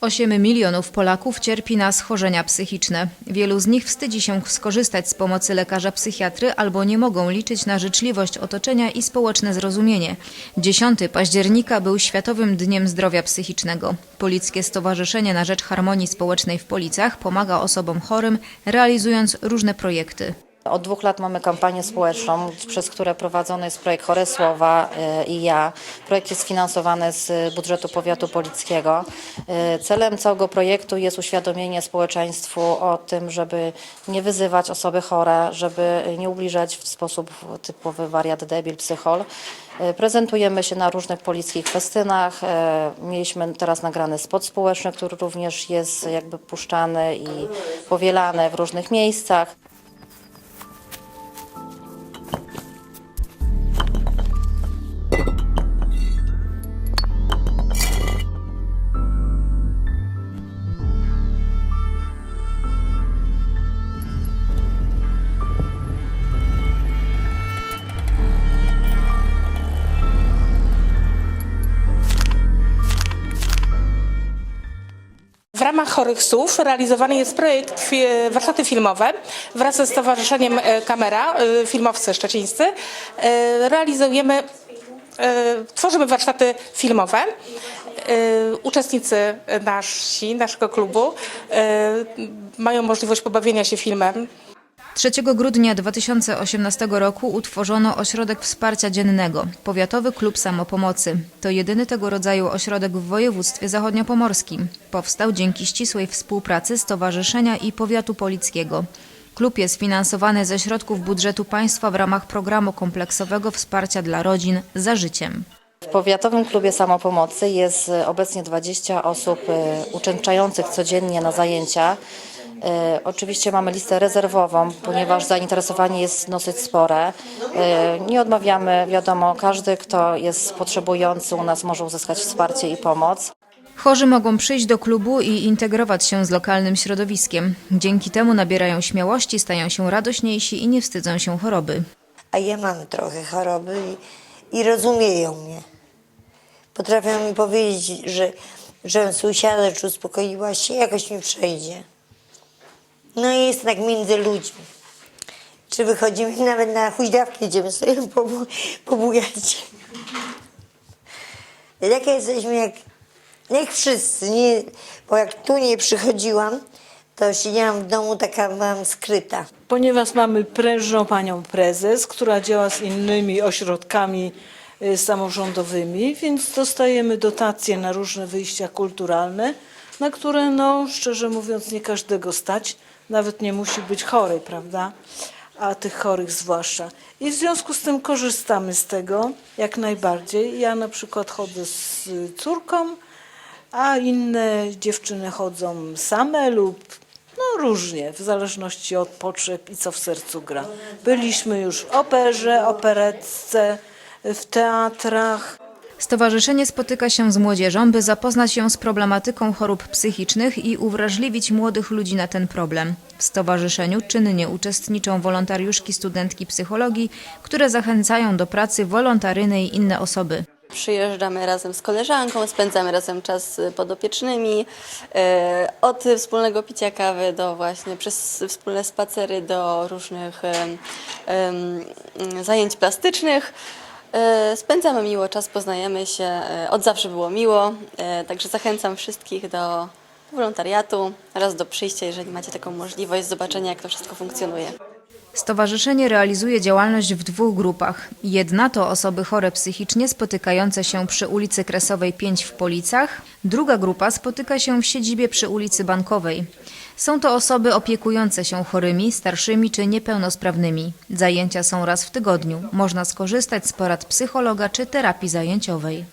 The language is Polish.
8 milionów Polaków cierpi na schorzenia psychiczne. Wielu z nich wstydzi się skorzystać z pomocy lekarza psychiatry albo nie mogą liczyć na życzliwość otoczenia i społeczne zrozumienie. 10 października był Światowym Dniem Zdrowia Psychicznego. Polickie Stowarzyszenie na Rzecz Harmonii Społecznej w Policach pomaga osobom chorym, realizując różne projekty. Od dwóch lat mamy kampanię społeczną, przez które prowadzony jest projekt Chore Słowa y, i ja. Projekt jest finansowany z budżetu powiatu polickiego. Y, Celem całego projektu jest uświadomienie społeczeństwu o tym, żeby nie wyzywać osoby chore, żeby nie ubliżać w sposób typowy wariat, debil, psychol. Prezentujemy się na różnych polickich festynach. Mieliśmy teraz nagrany spot społeczny, który również jest jakby puszczany i powielany w różnych miejscach. Ramach Chorych Słów realizowany jest projekt Warsztaty Filmowe wraz ze Stowarzyszeniem e, Kamera, e, filmowcy szczecińscy. E, Realizujemy, tworzymy warsztaty filmowe. Uczestnicy nasi, naszego klubu mają możliwość pobawienia się filmem, 3 grudnia 2018 roku utworzono Ośrodek Wsparcia Dziennego, Powiatowy Klub Samopomocy. To jedyny tego rodzaju ośrodek w województwie zachodniopomorskim. Powstał dzięki ścisłej współpracy Stowarzyszenia i Powiatu Polickiego. Klub jest finansowany ze środków budżetu państwa w ramach programu kompleksowego wsparcia dla rodzin za życiem. W Powiatowym Klubie Samopomocy jest obecnie 20 osób e, uczęszczających codziennie na zajęcia. E, Oczywiście mamy listę rezerwową, ponieważ zainteresowanie jest dosyć spore. E, Nie odmawiamy, wiadomo, każdy, kto jest potrzebujący u nas może uzyskać wsparcie i pomoc. Chorzy mogą przyjść do klubu i integrować się z lokalnym środowiskiem. Dzięki temu nabierają śmiałości, stają się radośniejsi i nie wstydzą się choroby. a ja mam trochę choroby i, i rozumieją mnie. Potrafią mi powiedzieć, że, że sąsiada, czy uspokoiłaś się, jakoś mi przejdzie. No i jest tak między ludźmi. Czy wychodzimy, nawet na huźdawki idziemy sobie pobu- pobujać. Jak jesteśmy, jak, jak wszyscy, nie, bo jak tu nie przychodziłam, to siedziałam w domu taka byłam skryta. ponieważ mamy prężną panią prezes, która działa z innymi ośrodkami y, samorządowymi, więc dostajemy dotacje na różne wyjścia kulturalne, na które, no, szczerze mówiąc, nie każdego stać, nawet nie musi być chory, prawda? A tych chorych zwłaszcza. I w związku z tym korzystamy z tego jak najbardziej. Ja na przykład chodzę z córką, a inne dziewczyny chodzą same lub no różnie, w zależności od potrzeb i co w sercu gra. Byliśmy już w operze, operetce, w teatrach. Stowarzyszenie spotyka się z młodzieżą, by zapoznać ją z problematyką chorób psychicznych i uwrażliwić młodych ludzi na ten problem. W stowarzyszeniu czynnie uczestniczą wolontariuszki studentki psychologii, które zachęcają do pracy wolontaryjnej i inne osoby. Przyjeżdżamy razem z koleżanką, spędzamy razem czas z podopiecznymi. e, Od wspólnego picia kawy do właśnie przez wspólne spacery do różnych zajęć plastycznych. E, Spędzamy miło czas, poznajemy się. e, Od zawsze było miło, e, także zachęcam wszystkich do wolontariatu oraz do przyjścia, jeżeli macie taką możliwość, zobaczenia jak to wszystko funkcjonuje. Stowarzyszenie realizuje działalność w dwóch grupach. Jedna to osoby chore psychicznie spotykające się przy ulicy Kresowej 5 w Policach, druga grupa spotyka się w siedzibie przy ulicy Bankowej. Są to osoby opiekujące się chorymi, starszymi czy niepełnosprawnymi. Zajęcia są raz w tygodniu. Można skorzystać z porad psychologa czy terapii zajęciowej.